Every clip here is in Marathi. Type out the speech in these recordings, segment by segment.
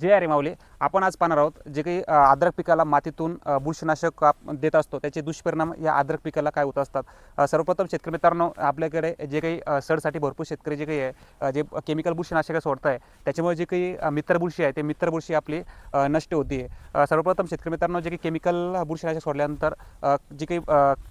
जय अरे माऊली. आपण आज पाहणार आहोत जे काही अ, अद्रक पिकाला मातीतून बुरशीनाशक आप- देत असतो त्याचे दुष्परिणाम या अद्रक पिकाला काय होत असतात? सर्वप्रथम शेतकरी मित्रांनो आपल्याकडे जे काही सडसाठी भरपूर शेतकरी जे काही आहे जे केमिकल बुरशीनाशक सोडत आहे त्याच्यामुळे जे काही मित्र बुरशी आहे ते मित्र बुरशी आपली नष्ट होती आहे. सर्वप्रथम शेतकरी मित्रांनो जे काही केमिकल बुरशीनाशक सोडल्यानंतर जे काही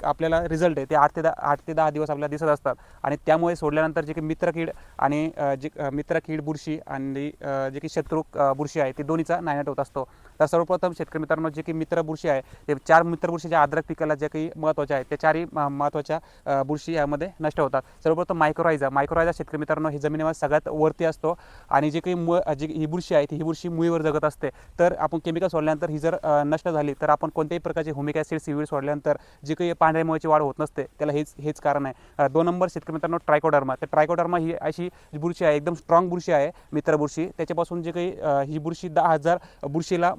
आपल्याला रिझल्ट आहे ते आठ ते दहा आठ ते दहा दिवस आपल्याला दिसत असतात. आणि त्यामुळे सोडल्यानंतर जे काही मित्रकीड आणि जे मित्रकीड बुरशी आणि जे काही शत्रू बुरशी आहे ते दोन्हीचा नाही नायनाट होत असतो. तर सर्वप्रथम शेतकरी मित्रांनो जे काही मित्र बुरशी आहे ते चार मित्र बुरशी जे अद्रक पिकाला जे काही महत्त्वाच्या आहेत त्या चारही महत्त्वाच्या बुरशी यामध्ये नष्ट होतात. सर्वप्रथम मायक्रोरायझा मायक्रोरायझा शेतकरी मित्रांनो ही जमिनीवर सगळ्यात वरती असतो आणि जे काही मु जी ही बुरशी आहे ती ही बुरशी मुळीवर जगत असते. तर आपण केमिकल सोडल्यानंतर ही जर नष्ट झाली तर आपण कोणत्याही प्रकारचे होमिकॅसिड ॲसिड सोडल्यानंतर जी काही पांढऱ्या मुळीची वाढ होत नसते त्याला हेच हेच कारण आहे. दोन नंबर शेतकरी मित्रांनो ट्रायकोडर्मा तर ट्रायकोडर्मा ही अशी बुरशी आहे एकदम स्ट्रॉंग बुरशी आहे मित्र बुरशी. त्याच्यापासून जे काही ही बुरशी दहा हजार बुरशीला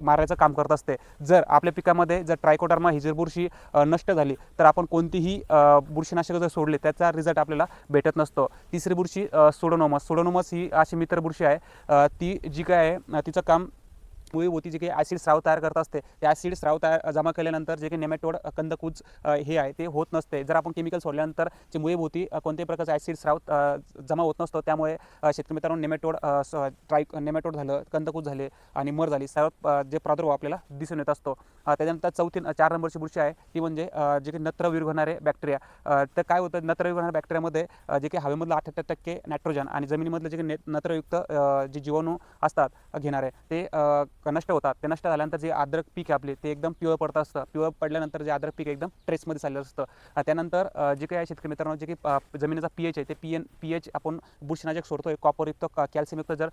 मारायचं काम करत असते. जर आपल्या पिकामध्ये जर ट्रायकोडर्मा ही जर बुरशी नष्ट झाली तर आपण कोणतीही बुरशीनाशकं बुरशीनाशक जर सोडले त्याचा रिझल्ट आपल्याला भेटत नसतो. तिसरी बुरशी सोडोनोमस. सोडोनोमस ही अशी मित्र बुरशी आहे. ती जी काय आहे तिचं काम मुळी होती जे काही ॲसिड स्राव तयार करत असते. त्या ॲसिड स्राव तयार जमा केल्यानंतर जे काही नेमॅटोड कंदकूज हे आहे ते होत नसते. जर आपण केमिकल सोडल्यानंतर जे मुळी होती कोणत्याही प्रकारचा ॲसिड स्राव जमा होत नसतो. त्यामुळे शेतकरी मित्रांनो नेमॅटोड ट्राय नेमॅटोड झालं कंदकूज झाले आणि मर झाली. सर्व जे प्रादुर्भाव आपल्याला दिसून येत असतो. त्याच्यानंतर चौथी चार नंबरची बुरशी आहे. ती म्हणजे जे काही नत्र विरघणारे बॅक्टेरिया तर काय होतं? नत्र विरघणाऱ्या बॅक्टेरियामध्ये जे काही हवेमधलं अठ्ठ्याहत्तर टक्के नायट्रोजन आणि जमिनीमधलं जे काही ने- नत्रयुक्त जे जीवाणू असतात घेणारे ते नष्ट होतात. ते नष्ट झाल्यानंतर जे अद्रक पीक आहे आपले ते एकदम पिवळ पडत असतं. पिवळ पडल्यानंतर जे अद्रक पीक एकदम ट्रेसमध्ये चाललं असतं. त्यानंतर जे काही शेतकरी मित्रांनो जे काही जमिनीचा पी एच आहे ते पी एन पी एच आपण बुरशीनाशक सोडतोय. कॉपरयुक्त कॅल्शियमयुक्त जर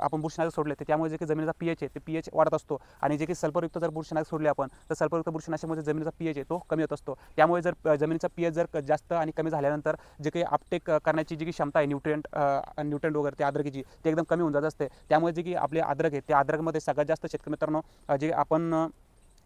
आपण बुरशीनाशक सोडले तर त्यामुळे जे काही जमिनीचा पी एच आहे ते पी एच वाढत असतो. आणि जे काही सल्फरयुक्त जर बुरशीनाशक सोडले आपण तर सल्फरयुक्त बुरशीनाशकमध्ये जमिनीचा पी एच आहे तो कमी होत असतो. त्यामुळे जर जमिनीचा पी एच जर क- जास्त आणि कमी झाल्यानंतर जे काही अपटेक करण्याची जी काही क्षमता आहे न्यूट्रियंट न्यूट्रियंट वगैरे ते अद्रकीची ते एकदम कमी होऊन जात असते. त्यामुळे जे की आपले आद्रक आहे त्या आद्रकमध्ये सगळ्यात जास्त शेतकरी मित्रांनो जे आपण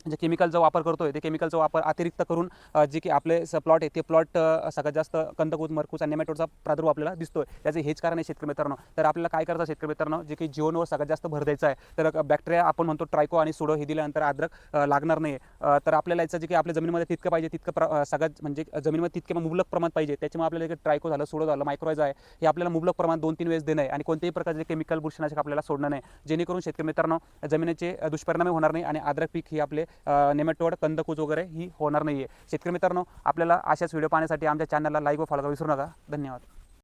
म्हणजे जे केमिकलचा वापर करतोय ते केमिकलचा वापर अतिरिक्त करून जे की आपले प्लॉट आहे ते प्लॉट सगळ्यात जास्त कंदकूज मरकूज आणि नेमॅटोडचा प्रादुर्भाव आपल्याला दिसतोय. त्याचे हेच कारण आहे शेतकरी मित्रांनो. तर आपल्याला काय करायचं शेतकरी मित्रांनो? जे की जीवनवर सगळ्यात जास्त भर द्यायचा आहे. तर बॅक्टेरिया आपण म्हणतो ट्रायको आणि सुडो हे दिल्यानंतर अद्रक लागणार नाही तर आपल्याला याचं जे की आपल्या जमिनीमध्ये तितकं पाहिजे तितकं प्र सगळ्यात म्हणजे जमिनीमध्ये तितकं मुबलक प्रमाण पाहिजे. त्याच्यामुळे आपल्याला ट्रायको झालं सुडो झालं मायक्रोज आहे हे आपल्याला मुबलक प्रमाण दोन तीन वेळेस देणं आहे. आणि कोणत्याही प्रकारचे केमिकल बुरशीनाशक आपल्याला सोडणं नाही. जेणेकरून शेतकरी मित्रांनो जमिनीचे दुष्परिणाम होणार नाही आणि अद्रक पीक ही आपले नेमेटोड कंदकूज वगैरे ही होणार नाही आहे शेतकरी मित्रांनो आपल्याला अशाच व्हिडिओ पाहण्यासाठी आमच्या चॅनलला लाईक व फॉलो करा. विसरू नका. धन्यवाद.